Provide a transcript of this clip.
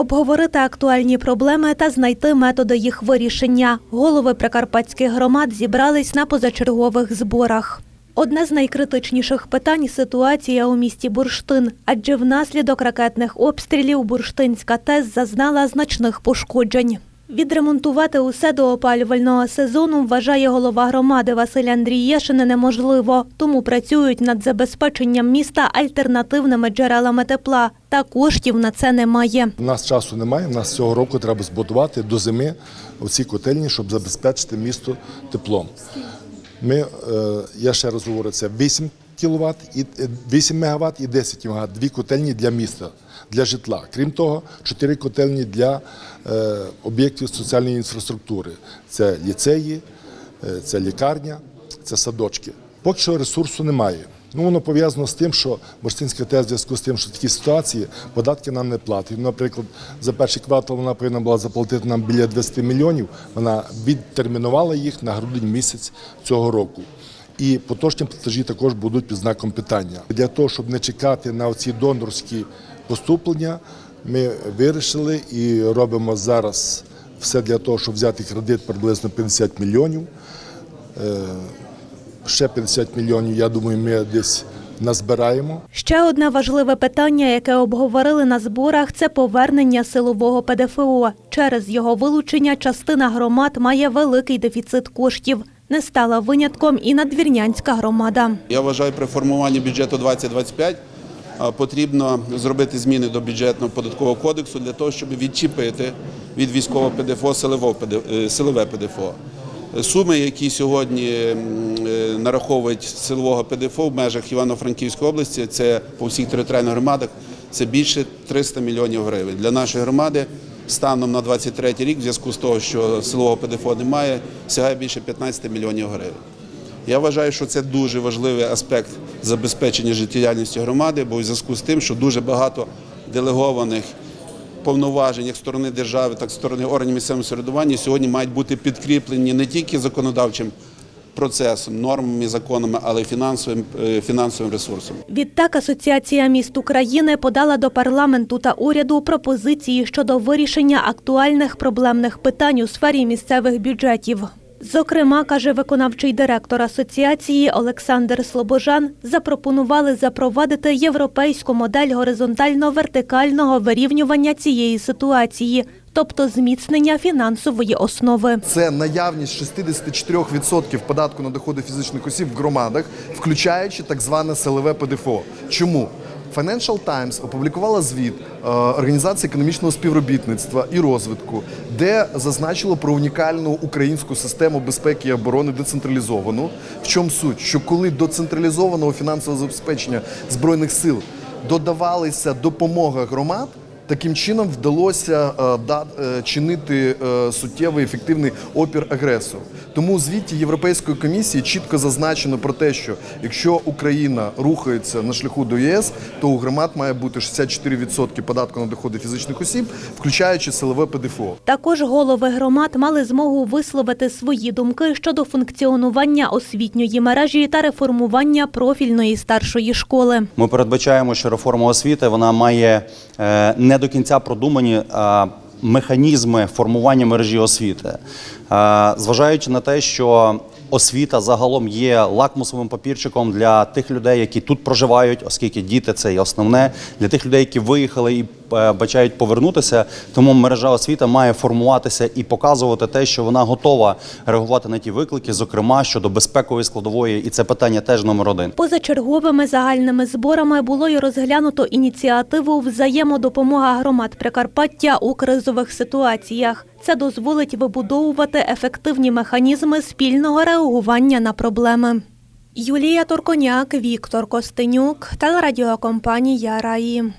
обговорити актуальні проблеми та знайти методи їх вирішення. Голови прикарпатських громад зібрались на позачергових зборах. Одне з найкритичніших питань ситуація у місті Бурштин, адже внаслідок ракетних обстрілів Бурштинська ТЕС зазнала значних пошкоджень. Відремонтувати усе до опалювального сезону вважає голова громади Василь Андрієшин неможливо, тому працюють над забезпеченням міста альтернативними джерелами тепла. Та коштів на це немає. У нас часу немає. У нас цього року треба збудувати до зими оці котельні, щоб забезпечити місто теплом. Ми, е, я ще раз говорю, це 8 кВт, і, е, 8 МВт і 10 МВт, дві котельні для міста, для житла. Крім того, 4 котельні для е, об'єктів соціальної інфраструктури. Це ліцеї, е, це лікарня, це садочки. Поки що ресурсу немає. Ну, воно пов'язано з тим, що Бурштинська ТЕС в зв'язку з тим, що такі ситуації податки нам не платить. Ну, Наприклад, за перший квартал вона повинна була заплатити нам біля 20 мільйонів. Вона відтермінувала їх на грудень місяць цього року. І поточні платежі також будуть під знаком питання. Для того, щоб не чекати на оці донорські поступлення, ми вирішили і робимо зараз все для того, щоб взяти кредит приблизно 50 мільйонів. Е, Ще 50 мільйонів, я думаю, ми десь назбираємо. Ще одне важливе питання, яке обговорили на зборах, це повернення силового ПДФО. Через його вилучення частина громад має великий дефіцит коштів. Не стала винятком і надвірнянська громада. Я вважаю, при формуванні бюджету 2025 потрібно зробити зміни до бюджетного податкового кодексу для того, щоб відчіпити від військового ПДФО е, силове ПДФО. Суми, які сьогодні е, нараховують силового ПДФО в межах Івано-Франківської області, це по всіх територіальних громадах, це більше 300 мільйонів гривень. Для нашої громади станом на 23 рік, в зв'язку з того, що силового ПДФО немає, сягає більше 15 мільйонів гривень. Я вважаю, що це дуже важливий аспект забезпечення життєдіяльності громади, бо в зв'язку з тим, що дуже багато делегованих повноважень як сторони держави, так і сторони органів місцевого самоврядування сьогодні мають бути підкріплені не тільки законодавчим процесом, нормами, законами, але й фінансовим, е, фінансовим ресурсом. Відтак Асоціація міст України подала до парламенту та уряду пропозиції щодо вирішення актуальних проблемних питань у сфері місцевих бюджетів. Зокрема, каже виконавчий директор асоціації Олександр Слобожан, запропонували запровадити європейську модель горизонтально-вертикального вирівнювання цієї ситуації, тобто зміцнення фінансової основи. Це наявність 64% податку на доходи фізичних осіб в громадах, включаючи так зване силове ПДФО. Чому? Financial Times опублікувала звіт е, Організації економічного співробітництва і розвитку, де зазначило про унікальну українську систему безпеки і оборони децентралізовану. В чому суть? Що коли до централізованого фінансового забезпечення збройних сил додавалася допомога громад, Таким чином вдалося е, да- е, чинити е, суттєвий ефективний опір агресору. Тому у звіті Європейської комісії чітко зазначено про те, що якщо Україна рухається на шляху до ЄС, то у громад має бути 64% податку на доходи фізичних осіб, включаючи силове ПДФО. Також голови громад мали змогу висловити свої думки щодо функціонування освітньої мережі та реформування профільної старшої школи. Ми передбачаємо, що реформа освіти вона має не до кінця продумані е, механізми формування мережі освіти, Е, зважаючи на те, що освіта загалом є лакмусовим папірчиком для тих людей, які тут проживають, оскільки діти це є основне, для тих людей, які виїхали і е, бачають повернутися. Тому мережа освіти має формуватися і показувати те, що вона готова реагувати на ті виклики, зокрема щодо безпекової складової, і це питання теж номер один. Позачерговими загальними зборами було й розглянуто ініціативу взаємодопомога громад Прикарпаття у кризових ситуаціях. Це дозволить вибудовувати ефективні механізми спільного реагування на проблеми. Юлія Турконяк, Віктор Костенюк, телерадіокомпанія Раї.